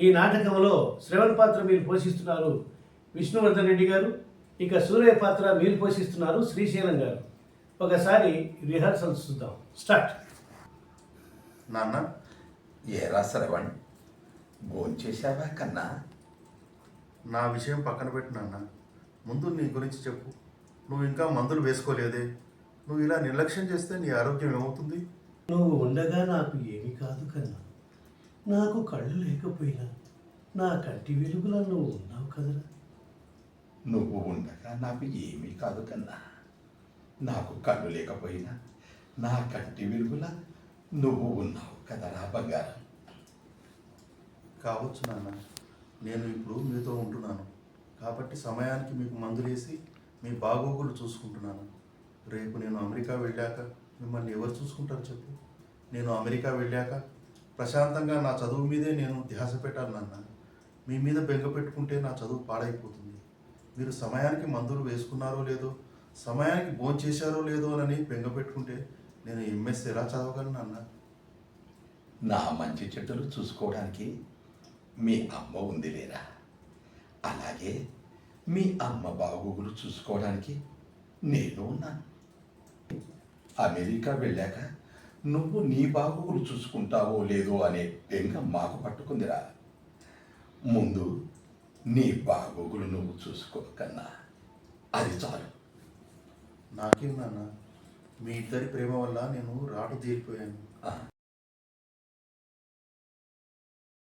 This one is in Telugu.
ఈ నాటకంలో శ్రవణ్ పాత్ర మీరు పోషిస్తున్నారు విష్ణువర్ధన్ రెడ్డి గారు ఇక సూర్య పాత్ర మీరు పోషిస్తున్నారు శ్రీశైలం గారు. ఒకసారి రిహర్సల్స్ చూద్దాం. స్టార్ట్. నాన్న ఏరా శ్రవణ్ భోంచేశావా కన్నా? నా విషయం పక్కన పెట్టు నాన్న. ముందు నీ గురించి చెప్పు. నువ్వు ఇంకా మందులు వేసుకోలేదే. నువ్వు ఇలా నిర్లక్ష్యం చేస్తే నీ ఆరోగ్యం ఏమవుతుంది? నువ్వు ఉండగా నాకు ఏమి కాదు కన్నా. నాకు కళ్ళు లేకపోయినా నా కంటి వెలుగులా నువ్వు ఉన్నావు కదరా. నువ్వు ఉండగా నాకు ఏమీ కాదు కన్నా. నాకు కళ్ళు లేకపోయినా నా కంటి వెలుగులా నువ్వు ఉన్నావు కదరా బంగారం. కావచ్చు నాన్న నేను ఇప్పుడు మీతో ఉంటున్నాను. కాబట్టి సమయానికి మీకు మందులు వేసి మీ బాగోగులు చూసుకుంటున్నాను. రేపు నేను అమెరికా వెళ్ళాక మిమ్మల్ని ఎవరు చూసుకుంటారు చెప్పు? నేను అమెరికా వెళ్ళాక ప్రశాంతంగా నా చదువు మీదే నేను ధ్యాస పెట్టాలి నాన్న. మీ మీద బెంగ పెట్టుకుంటే నా చదువు పాడైపోతుంది. మీరు సమయానికి మందులు వేసుకున్నారో లేదో సమయానికి భోంచేశారో లేదో అని బెంగ పెట్టుకుంటే నేను ఎంఎస్ ఎలా చదవగలను నాన్న? నా మంచి చెడ్డలు చూసుకోవడానికి మీ అమ్మ ఉంది లేరా? అలాగే మీ అమ్మ బాగోగులు చూసుకోవడానికి నేను ఉన్నాను. అమెరికా వెళ్ళాక నువ్వు నీ బాగోగులు చూసుకుంటావో లేదో అనే బెంగ మాకు పట్టుకుందిరా. ముందు నీ బాగోగులు నువ్వు చూసుకో కన్నా అది చాలు. నాకేం నాన్న? మీ ఇద్దరి ప్రేమ వల్ల నేను రాటు తీరిపోయాను.